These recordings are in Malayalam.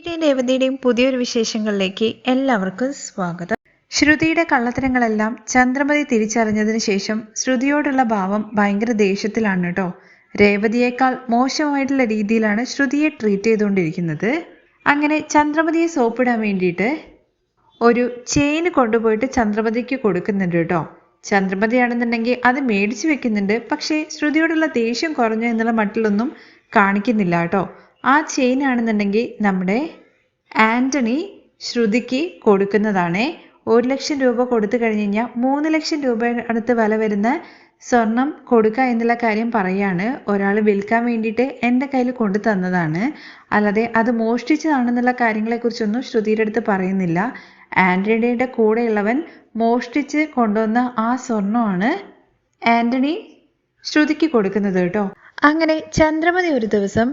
ശ്രുതിയുടെയും രേവതിയുടെയും പുതിയൊരു വിശേഷങ്ങളിലേക്ക് എല്ലാവർക്കും സ്വാഗതം. ശ്രുതിയുടെ കള്ളത്തരങ്ങളെല്ലാം ചന്ദ്രമതി തിരിച്ചറിഞ്ഞതിന് ശേഷം ശ്രുതിയോടുള്ള ഭാവം ഭയങ്കര ദേഷ്യത്തിലാണ് കേട്ടോ. രേവതിയേക്കാൾ മോശമായിട്ടുള്ള രീതിയിലാണ് ശ്രുതിയെ ട്രീറ്റ് ചെയ്തുകൊണ്ടിരിക്കുന്നത്. അങ്ങനെ ചന്ദ്രമതിയെ സോപ്പിടാൻ വേണ്ടിയിട്ട് ഒരു ചെയിൻ കൊണ്ടുപോയിട്ട് ചന്ദ്രമതിക്ക് കൊടുക്കുന്നുണ്ട് കേട്ടോ. ചന്ദ്രമതിയാണെന്നുണ്ടെങ്കിൽ അത് മേടിച്ചു വെക്കുന്നുണ്ട്. പക്ഷേ ശ്രുതിയോടുള്ള ദേഷ്യം കുറഞ്ഞു എന്നുള്ള മട്ടിലൊന്നും കാണിക്കുന്നില്ല കേട്ടോ. ആ ചെയിൻ ആണെന്നുണ്ടെങ്കിൽ നമ്മുടെ ആന്റണി ശ്രുതിക്ക് കൊടുക്കുന്നതാണ്. ഒരു ലക്ഷം രൂപ കൊടുത്തു കഴിഞ്ഞ് കഴിഞ്ഞാൽ മൂന്ന് ലക്ഷം രൂപ അടുത്ത് വില വരുന്ന സ്വർണം കൊടുക്കുക എന്നുള്ള കാര്യം പറയാണ്. ഒരാൾ വിൽക്കാൻ വേണ്ടിയിട്ട് എന്റെ കയ്യിൽ കൊണ്ടു തന്നതാണ്. അല്ലാതെ അത് മോഷ്ടിച്ചതാണെന്നുള്ള കാര്യങ്ങളെക്കുറിച്ചൊന്നും ശ്രുതിയുടെ അടുത്ത് പറയുന്നില്ല. ആന്റണിയുടെ കൂടെയുള്ളവൻ മോഷ്ടിച്ച് കൊണ്ടുവന്ന ആ സ്വർണമാണ് ആന്റണി ശ്രുതിക്ക് കൊടുക്കുന്നത് കേട്ടോ. അങ്ങനെ ചന്ദ്രമതി ഒരു ദിവസം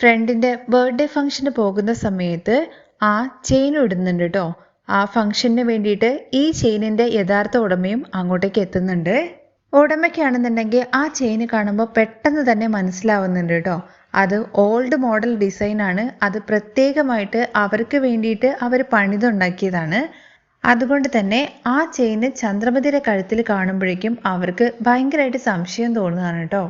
ഫ്രണ്ടിന്റെ ബർത്ത്ഡേ ഫംഗ്ഷന് പോകുന്ന സമയത്ത് ആ ചെയിൻ ഇടുന്നുണ്ട് കേട്ടോ ആ ഫംഗ്ഷന് വേണ്ടിയിട്ട് ഈ ചെയിനിന്റെ യഥാർത്ഥ ഉടമയും അങ്ങോട്ടേക്ക് എത്തുന്നുണ്ട്. ഉടമയ്ക്കാണെന്നുണ്ടെങ്കിൽ ആ ചെയിൻ കാണുമ്പോൾ പെട്ടെന്ന് തന്നെ മനസ്സിലാവുന്നുണ്ട് കേട്ടോ അത് ഓൾഡ് മോഡൽ ഡിസൈനാണ് അത് പ്രത്യേകമായിട്ട് അവർക്ക് വേണ്ടിയിട്ട് അവർ പണിതുണ്ടാക്കിയതാണ്. അതുകൊണ്ട് തന്നെ ആ ചെയിന് ചന്ദ്രമതിയുടെ കഴുത്തിൽ കാണുമ്പോഴേക്കും അവർക്ക് ഭയങ്കരമായിട്ട് സംശയം തോന്നുകയാണ് കേട്ടോ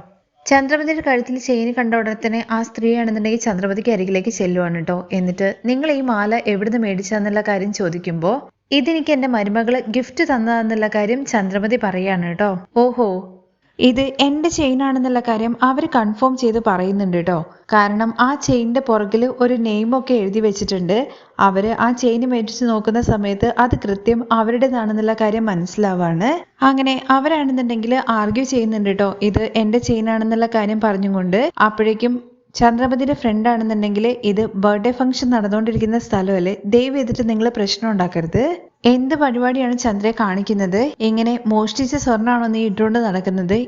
ചന്ദ്രമതിയുടെ കഴുത്തിൽ ചെയിന് കണ്ട ഉടനെ തന്നെ ആ സ്ത്രീയാണെന്നുണ്ടെങ്കിൽ ചന്ദ്രമതിക്ക് അരികിലേക്ക് ചെല്ലുവാണ് കേട്ടോ എന്നിട്ട് നിങ്ങൾ ഈ മാല എവിടുന്ന് മേടിച്ചതെന്നുള്ള കാര്യം ചോദിക്കുമ്പോൾ ഇതെനിക്ക് എന്റെ മരുമകൾ ഗിഫ്റ്റ് തന്നതെന്നുള്ള കാര്യം ചന്ദ്രമതി പറയാണ് കേട്ടോ ഓഹോ ഇത് എന്റെ ചെയിനാണെന്നുള്ള കാര്യം അവർ കൺഫേം ചെയ്ത് പറയുന്നുണ്ട് കേട്ടോ കാരണം ആ ചെയിനിന്റെ പുറകിൽ ഒരു നെയിമൊക്കെ എഴുതി വെച്ചിട്ടുണ്ട്. അവർ ആ ചെയിൻ മേടിച്ച് നോക്കുന്ന സമയത്ത് അത് കൃത്യം അവരുടേതാണെന്നുള്ള കാര്യം മനസ്സിലാവാണ്. അങ്ങനെ അവരാണെന്നുണ്ടെങ്കിൽ ആർഗ്യൂ ചെയ്യുന്നുണ്ട് കേട്ടോ ഇത് എന്റെ ചെയിനാണെന്നുള്ള കാര്യം പറഞ്ഞുകൊണ്ട് അപ്പോഴേക്കും ചന്ദ്രമതിയുടെ ഫ്രണ്ട് ആണെന്നുണ്ടെങ്കിൽ ഇത് ബർത്ത്ഡേ ഫംഗ്ഷൻ നടന്നുകൊണ്ടിരിക്കുന്ന സ്ഥലമല്ലേ? ദയവ് ചെയ്തിട്ട് നിങ്ങൾ പ്രശ്നം ഉണ്ടാക്കരുത്. എന്ത് പരിപാടിയാണ് ചന്ദ്രയെ കാണിക്കുന്നത്? എങ്ങനെ മോഷ്ടിച്ച സ്വർണമാണോ നീ ഇട്ടുകൊണ്ട് നടക്കുന്നത്?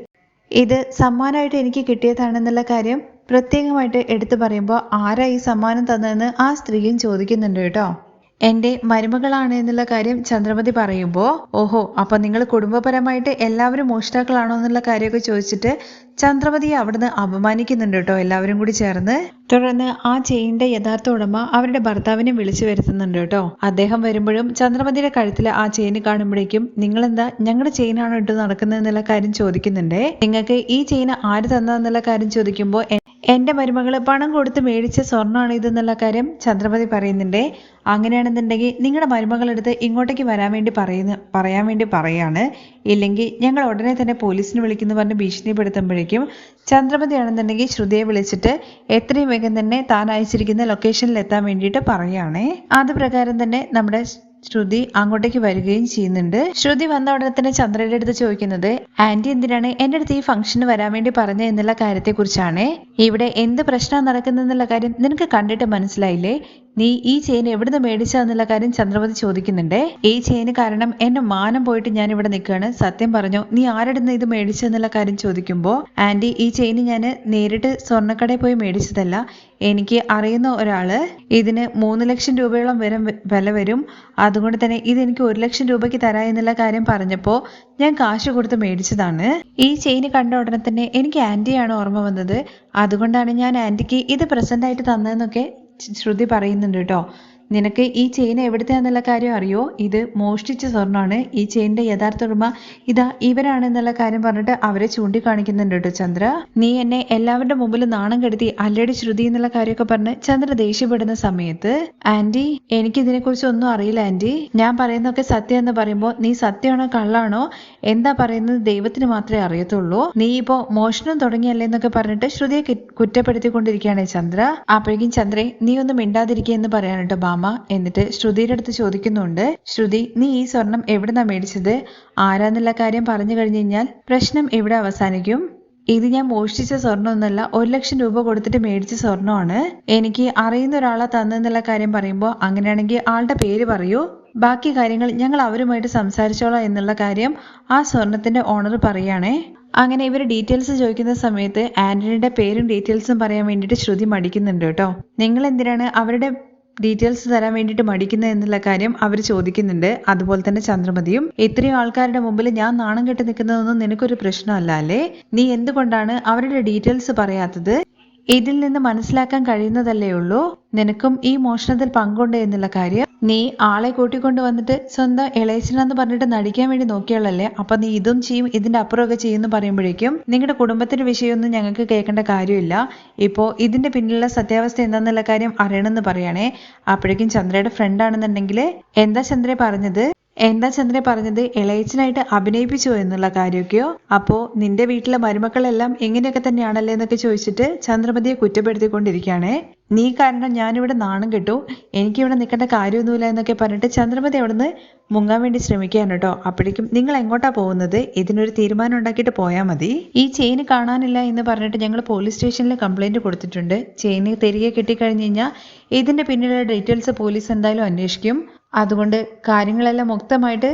ഇത് സമ്മാനമായിട്ട് എനിക്ക് കിട്ടിയതാണെന്നുള്ള കാര്യം പ്രത്യേകമായിട്ട് എടുത്തു പറയുമ്പോൾ ആരാ ഈ സമ്മാനം തന്നതെന്ന് ആ സ്ത്രീയും ചോദിക്കുന്നുണ്ട് കേട്ടോ. എന്റെ മരുമകളാണ് എന്നുള്ള കാര്യം ചന്ദ്രമതി പറയുമ്പോൾ ഓഹോ അപ്പം നിങ്ങൾ കുടുംബപരമായിട്ട് എല്ലാവരും മോഷ്ടാക്കളാണോ എന്നുള്ള കാര്യമൊക്കെ ചോദിച്ചിട്ട് ചന്ദ്രമതിയെ അവിടുന്ന് അപമാനിക്കുന്നുണ്ട് കേട്ടോ എല്ലാവരും കൂടി ചേർന്ന്. തുടർന്ന് ആ ചെയിന്റെ യഥാർത്ഥ ഉടമ അവരുടെ ഭർത്താവിനെ വിളിച്ചു വരുത്തുന്നുണ്ട് കേട്ടോ. അദ്ദേഹം വരുമ്പോഴും ചന്ദ്രമതിയുടെ കഴുത്തിൽ ആ ചെയിൻ കാണുമ്പോഴേക്കും നിങ്ങൾ എന്താ ഞങ്ങളുടെ ചെയിനാണ് ഇട്ട് നടക്കുന്നത് എന്നുള്ള കാര്യം ചോദിക്കുന്നുണ്ടേ. നിങ്ങൾക്ക് ഈ ചെയിൻ ആര് തന്നതെന്നുള്ള കാര്യം ചോദിക്കുമ്പോൾ എന്റെ മരുമകൾ പണം കൊടുത്ത് മേടിച്ച സ്വർണമാണ് ഇതെന്നുള്ള കാര്യം ചന്ദ്രമതി പറയുന്നുണ്ടേ. അങ്ങനെയാണെന്നുണ്ടെങ്കിൽ നിങ്ങളുടെ മരുമകളെടുത്ത് ഇങ്ങോട്ടേക്ക് വരാൻ വേണ്ടി പറയുന്ന പറയാൻ വേണ്ടി പറയാണ്. ഇല്ലെങ്കിൽ ഞങ്ങൾ ഉടനെ തന്നെ പോലീസിനെ വിളിക്കുന്നു പറഞ്ഞ് ഭീഷണിപ്പെടുത്തുമ്പോഴേക്കും ചന്ദ്രമതി ആണെന്നുണ്ടെങ്കിൽ ശ്രുതിയെ വിളിച്ചിട്ട് എത്രയും വേഗം തന്നെ താൻ അയച്ചിരിക്കുന്ന ലൊക്കേഷനിൽ എത്താൻ വേണ്ടിയിട്ട് പറയുകയാണേ. അത് പ്രകാരം തന്നെ നമ്മുടെ ശ്രുതി അങ്ങോട്ടേക്ക് വരികയും ചെയ്യുന്നുണ്ട്. ശ്രുതി വന്ന ഉടനെ തന്നെ ചന്ദ്രയുടെ അടുത്ത് ചോദിക്കുന്നത് ആന്റി എന്തിനാണ് എന്റെ അടുത്ത് ഈ ഫംഗ്ഷന് വരാൻ വേണ്ടി പറഞ്ഞ എന്നുള്ള കാര്യത്തെക്കുറിച്ചാണ്. ഇവിടെ എന്ത് പ്രശ്നം നടക്കുന്നെന്നുള്ള കാര്യം നിനക്ക് കണ്ടിട്ട് മനസ്സിലായില്ലേ? നീ ഈ ചെയിൻ എവിടുന്ന് മേടിച്ചതെന്നുള്ള കാര്യം ചന്ദ്രമതി ചോദിക്കുന്നുണ്ടേ. ഈ ചെയിന് കാരണം എന്റെ മാനം പോയിട്ട് ഞാൻ ഇവിടെ നിൽക്കുകയാണ്. സത്യം പറഞ്ഞു നീ ആരെടുന്ന് ഇത് മേടിച്ചെന്നുള്ള കാര്യം ചോദിക്കുമ്പോൾ ആന്റി ഈ ചെയിൻ ഞാൻ നേരിട്ട് സ്വർണക്കടയിൽ പോയി മേടിച്ചതല്ല. എനിക്ക് അറിയുന്ന ഒരാൾ ഇതിന് മൂന്ന് ലക്ഷം രൂപയോളം വരും വില വരും. അതുകൊണ്ട് തന്നെ ഇത് എനിക്ക് ഒരു ലക്ഷം രൂപയ്ക്ക് തരാ എന്നുള്ള കാര്യം പറഞ്ഞപ്പോൾ ഞാൻ കാശ് കൊടുത്ത് മേടിച്ചതാണ്. ഈ ചെയിൻ കണ്ട ഉടനെ തന്നെ എനിക്ക് ആന്റിയാണ് ഓർമ്മ വന്നത്. അതുകൊണ്ടാണ് ഞാൻ ആന്റിക്ക് ഇത് പ്രസന്റ് ആയിട്ട് തന്നതെന്നൊക്കെ ശ്രുതി പറയുന്നുണ്ട് കേട്ടോ. നിനക്ക് ഈ ചെയിൻ എവിടുത്തെയാന്നുള്ള കാര്യം അറിയോ? ഇത് മോഷ്ടിച്ച സ്വർണമാണ്. ഈ ചെയിന്റെ യഥാർത്ഥ ഉടമ ഇതാ ഇവരാണെന്നുള്ള കാര്യം പറഞ്ഞിട്ട് അവരെ ചൂണ്ടിക്കാണിക്കുന്നുണ്ട് കേട്ടോ ചന്ദ്ര. നീ എന്നെ എല്ലാവരുടെ മുമ്പിൽ നാണം കെടുത്തി അല്ലടി ശ്രുതി എന്നുള്ള കാര്യമൊക്കെ പറഞ്ഞ് ചന്ദ്ര ദേഷ്യപ്പെടുന്ന സമയത്ത് ആന്റി എനിക്ക് ഇതിനെക്കുറിച്ച് ഒന്നും അറിയില്ല ആന്റി. ഞാൻ പറയുന്നതൊക്കെ സത്യം എന്ന് പറയുമ്പോൾ നീ സത്യമാണോ കള്ളാണോ? എന്താ പറയുന്നത് ദൈവത്തിന് മാത്രമേ അറിയത്തുള്ളൂ. നീ ഇപ്പോ മോഷണം തുടങ്ങിയല്ലേ എന്നൊക്കെ പറഞ്ഞിട്ട് ശ്രുതിയെ കുറ്റപ്പെടുത്തിക്കൊണ്ടിരിക്കുകയാണ് ചന്ദ്ര. അപ്പോഴേക്കും ചന്ദ്രേ നീ ഒന്നും മിണ്ടാതിരിക്കുക എന്ന് പറയാനിട്ടോ ബാമ എന്നിട്ട് ശ്രുതിയുടെ അടുത്ത് ചോദിക്കുന്നുണ്ട് ശ്രുതി നീ ഈ സ്വർണം എവിടുന്നാ മേടിച്ചത്? ആരാന്നുള്ള കാര്യം പറഞ്ഞു കഴിഞ്ഞു കഴിഞ്ഞാൽ പ്രശ്നം എവിടെ അവസാനിക്കും? ഇത് ഞാൻ മോഷ്ടിച്ച സ്വർണമൊന്നുമല്ല ഒരു ലക്ഷം രൂപ കൊടുത്തിട്ട് മേടിച്ച സ്വർണമാണ്. എനിക്ക് അറിയുന്ന ഒരാളെ തന്നെന്നുള്ള കാര്യം പറയുമ്പോൾ അങ്ങനെയാണെങ്കിൽ ആളുടെ പേര് പറയൂ. ബാക്കി കാര്യങ്ങൾ ഞങ്ങൾ അവരുമായിട്ട് സംസാരിച്ചോളാം എന്നുള്ള കാര്യം ആ സ്വർണത്തിന്റെ ഓണർ പറയുകയാണേ അങ്ങനെ ഇവർ ഡീറ്റെയിൽസ് ചോദിക്കുന്ന സമയത്ത് ആന്റണിയുടെ പേരും ഡീറ്റെയിൽസും പറയാൻ വേണ്ടിയിട്ട് ശ്രുതി മടിക്കുന്നുണ്ട് കേട്ടോ. നിങ്ങൾ എന്തിനാണ് അവരുടെ ഡീറ്റെയിൽസ് തരാൻ വേണ്ടിയിട്ട് മടിക്കുന്നത് എന്നുള്ള കാര്യം അവർ ചോദിക്കുന്നുണ്ട്. അതുപോലെ തന്നെ ചന്ദ്രമതിയും ഇത്രയും ആൾക്കാരുടെ മുമ്പിൽ ഞാൻ നാണം കെട്ടി നിൽക്കുന്നതൊന്നും നിനക്കൊരു പ്രശ്നമല്ല അല്ലേ? നീ എന്തുകൊണ്ടാണ് അവരുടെ ഡീറ്റെയിൽസ് പറയാത്തത്? ഇതിൽ നിന്ന് മനസ്സിലാക്കാൻ കഴിയുന്നതല്ലേ ഉള്ളൂ. നിനക്കും ഈ മോഷണത്തിൽ പങ്കുണ്ട് എന്നുള്ള കാര്യം നീ ആളെ കൂട്ടിക്കൊണ്ട് വന്നിട്ട് സ്വന്തം ഇളയച്ചനെന്ന് പറഞ്ഞിട്ട് നടിക്കാൻ വേണ്ടി നോക്കിയാളല്ലേ? അപ്പൊ നീ ഇതും ചെയ്യും ഇതിന്റെ അപ്പുറമൊക്കെ ചെയ്യുമെന്ന് പറയുമ്പോഴേക്കും നിങ്ങളുടെ കുടുംബത്തിന്റെ വിഷയമൊന്നും ഞങ്ങൾക്ക് കേൾക്കേണ്ട കാര്യമില്ല. ഇപ്പോ ഇതിന്റെ പിന്നിലുള്ള സത്യാവസ്ഥ എന്താന്നുള്ള കാര്യം അറിയണമെന്ന് പറയണേ. അപ്പോഴേക്കും ചന്ദ്രയുടെ ഫ്രണ്ട് ആണെന്നുണ്ടെങ്കിൽ എന്താ ചന്ദ്ര പറഞ്ഞത്? എന്താ ചന്ദ്രനെ പറഞ്ഞത്? ഇളയച്ചനായിട്ട് അഭിനയിപ്പിച്ചു എന്നുള്ള കാര്യമൊക്കെയോ? അപ്പോ നിന്റെ വീട്ടിലെ മരുമക്കളെല്ലാം എങ്ങനെയൊക്കെ തന്നെയാണല്ലേ എന്നൊക്കെ ചോദിച്ചിട്ട് ചന്ദ്രമതിയെ കുറ്റപ്പെടുത്തിക്കൊണ്ടിരിക്കുകയാണേ. നീ കാരണം ഞാനിവിടെ നാണം കെട്ടു. എനിക്കിവിടെ നിൽക്കേണ്ട കാര്യമൊന്നുമില്ല എന്നൊക്കെ പറഞ്ഞിട്ട് ചന്ദ്രമതി അവിടുന്ന് മുങ്ങാൻ വേണ്ടി ശ്രമിക്കുകയാണ് കേട്ടോ. അപ്പോഴേക്കും നിങ്ങൾ എങ്ങോട്ടാ പോകുന്നത്? ഇതിനൊരു തീരുമാനം ഉണ്ടാക്കിയിട്ട് പോയാൽ മതി. ഈ ചെയിൻ കാണാനില്ല എന്ന് പറഞ്ഞിട്ട് ഞങ്ങൾ പോലീസ് സ്റ്റേഷനിൽ കംപ്ലൈന്റ് കൊടുത്തിട്ടുണ്ട്. ചെയിന് തിരികെ കിട്ടിക്കഴിഞ്ഞ് കഴിഞ്ഞാൽ ഇതിന്റെ പിന്നിലുള്ള ഡീറ്റെയിൽസ് പോലീസ് എന്തായാലും അന്വേഷിക്കും. അതുകൊണ്ട് കാര്യങ്ങളെല്ലാം മുക്തമായിട്ട്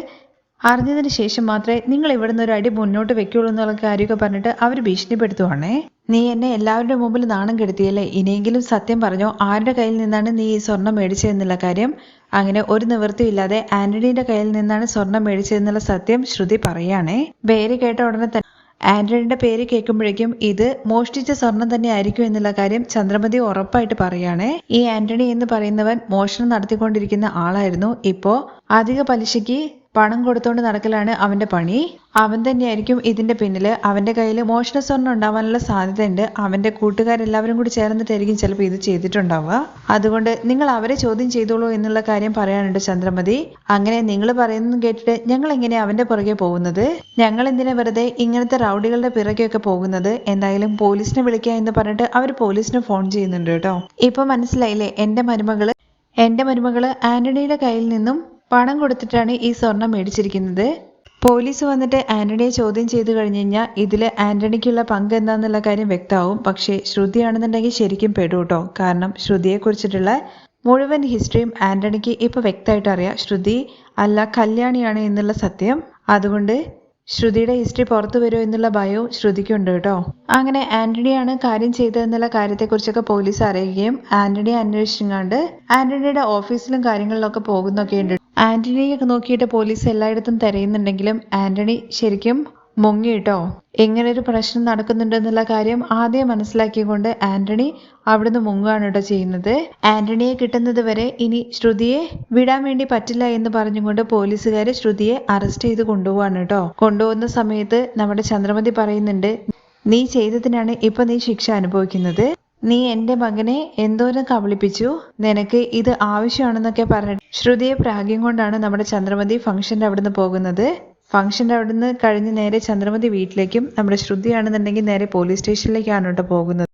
അറിഞ്ഞതിന് ശേഷം മാത്രമേ നിങ്ങൾ ഇവിടുന്ന് ഒരു അടി മുന്നോട്ട് വെക്കുള്ളൂ എന്നുള്ള കാര്യമൊക്കെ പറഞ്ഞിട്ട് അവർ ഭീഷണിപ്പെടുത്തുവാണേ. നീ എന്നെ എല്ലാവരുടെ മുമ്പിൽ നാണം കെടുത്തിയല്ലേ? ഇനിയെങ്കിലും സത്യം പറഞ്ഞോ ആരുടെ കയ്യിൽ നിന്നാണ് നീ ഈ സ്വർണം മേടിച്ചതെന്നുള്ള കാര്യം? അങ്ങനെ ഒരു നിവൃത്തിയില്ലാതെ ആന്റണീന്റെ കയ്യിൽ നിന്നാണ് സ്വർണം മേടിച്ചതെന്നുള്ള സത്യം ശ്രുതി പറയാണേ. പേര് കേട്ട ഉടനെ തന്നെ ആന്റണിയുടെ പേര് കേൾക്കുമ്പോഴേക്കും ഇത് മോഷ്ടിച്ച സ്വർണം തന്നെ ആയിരിക്കും എന്നുള്ള കാര്യം ചന്ദ്രമതി ഉറപ്പായിട്ട് പറയുകയാണേ ഈ ആന്റണി എന്ന് പറയുന്നവൻ മോഷണം നടത്തിക്കൊണ്ടിരിക്കുന്ന ആളായിരുന്നു. ഇപ്പോ അധിക പലിശയ്ക്ക് പണം കൊടുത്തോണ്ട് നടക്കലാണ് അവന്റെ പണി. അവൻ തന്നെയായിരിക്കും ഇതിന്റെ പിന്നിൽ. അവന്റെ കയ്യിൽ മോഷണ സ്വർണം ഉണ്ടാവാനുള്ള സാധ്യതയുണ്ട്. അവന്റെ കൂട്ടുകാരെല്ലാവരും കൂടി ചേർന്നിട്ടായിരിക്കും ചിലപ്പോൾ ഇത് ചെയ്തിട്ടുണ്ടാവുക. അതുകൊണ്ട് നിങ്ങൾ അവരെ ചോദ്യം ചെയ്തോളൂ എന്നുള്ള കാര്യം പറയാനുണ്ട് ചന്ദ്രമതി. അങ്ങനെ നിങ്ങൾ പറയുന്നത് കേട്ടിട്ട് ഞങ്ങൾ എങ്ങനെ അവന്റെ പുറകെ പോകുന്നത്? ഞങ്ങൾ എന്തിനാ വെറുതെ ഇങ്ങനത്തെ റൗഡികളുടെ പിറകെയൊക്കെ പോകുന്നത്? എന്തായാലും പോലീസിനെ വിളിക്കുക എന്ന് പറഞ്ഞിട്ട് അവർ പോലീസിന് ഫോൺ ചെയ്യുന്നുണ്ട് കേട്ടോ. ഇപ്പൊ മനസ്സിലായില്ലേ? എന്റെ മരുമകൾ എന്റെ മരുമകൾ ആന്റണിയുടെ കയ്യിൽ നിന്നും പണം കൊടുത്തിട്ടാണ് ഈ സ്വർണം മേടിച്ചിരിക്കുന്നത്. പോലീസ് വന്നിട്ട് ആന്റണിയെ ചോദ്യം ചെയ്തു കഴിഞ്ഞു കഴിഞ്ഞാൽ ഇതിൽ ആന്റണിക്കുള്ള പങ്ക് എന്താണെന്നുള്ള കാര്യം വ്യക്തമാവും. പക്ഷേ ശ്രുതിയാണെന്നുണ്ടെങ്കിൽ ശരിക്കും പെടും കേട്ടോ കാരണം ശ്രുതിയെ കുറിച്ചിട്ടുള്ള മുഴുവൻ ഹിസ്റ്ററിയും ആന്റണിക്ക് ഇപ്പൊ വ്യക്തമായിട്ട് അറിയാം. ശ്രുതി അല്ല കല്യാണിയാണ് എന്നുള്ള സത്യം. അതുകൊണ്ട് ശ്രുതിയുടെ ഹിസ്റ്ററി പുറത്തു വരുമോ എന്നുള്ള ഭയവും ശ്രുതിക്കുണ്ട് കേട്ടോ. അങ്ങനെ ആന്റണിയാണ് കാര്യം ചെയ്തതെന്നുള്ള കാര്യത്തെക്കുറിച്ചൊക്കെ പോലീസ് അറിയുകയും ആന്റണിയെ അന്വേഷിച്ചാണ്ട് ആന്റണിയുടെ ഓഫീസിലും കാര്യങ്ങളിലൊക്കെ പോകുന്നൊക്കെയുണ്ട്. ആന്റണിയെ നോക്കിയിട്ട് പോലീസ് എല്ലായിടത്തും തിരയുന്നുണ്ടെങ്കിലും ആന്റണി ശരിക്കും മുങ്ങിയിട്ടോ എങ്ങനെ ഒരു പ്രശ്നം നടക്കുന്നുണ്ടെന്നുള്ള കാര്യം ആദ്യം മനസ്സിലാക്കിക്കൊണ്ട് ആന്റണി അവിടുന്ന് മുങ്ങുകയാണ് കേട്ടോ ചെയ്യുന്നത്. ആന്റണിയെ കിട്ടുന്നത് വരെ ഇനി ശ്രുതിയെ വിടാൻ വേണ്ടി പറ്റില്ല എന്ന് പറഞ്ഞുകൊണ്ട് പോലീസുകാർ ശ്രുതിയെ അറസ്റ്റ് ചെയ്ത് കൊണ്ടുപോവാണ് കേട്ടോ. കൊണ്ടുപോകുന്ന സമയത്ത് നമ്മുടെ ചന്ദ്രമതി പറയുന്നുണ്ട് നീ ചെയ്തതിനാണ് ഇപ്പൊ നീ ശിക്ഷ അനുഭവിക്കുന്നത്. നീ എന്റെ മകനെ എന്തോരം കബളിപ്പിച്ചു? നിനക്ക് ഇത് ആവശ്യമാണെന്നൊക്കെ പറഞ്ഞു ശ്രുതിയെ പ്രാഗ്യം കൊണ്ടാണ് നമ്മുടെ ചന്ദ്രമതി ഫംഗ്ഷന്റെ അവിടുന്ന് പോകുന്നത്. ഫംഗ്ഷന്റെ അവിടുന്ന് കഴിഞ്ഞ് നേരെ ചന്ദ്രമതി വീട്ടിലേക്കും നമ്മുടെ ശ്രുതിയാണെന്നുണ്ടെങ്കിൽ നേരെ പോലീസ് സ്റ്റേഷനിലേക്കാണ് കേട്ടോ പോകുന്നത്.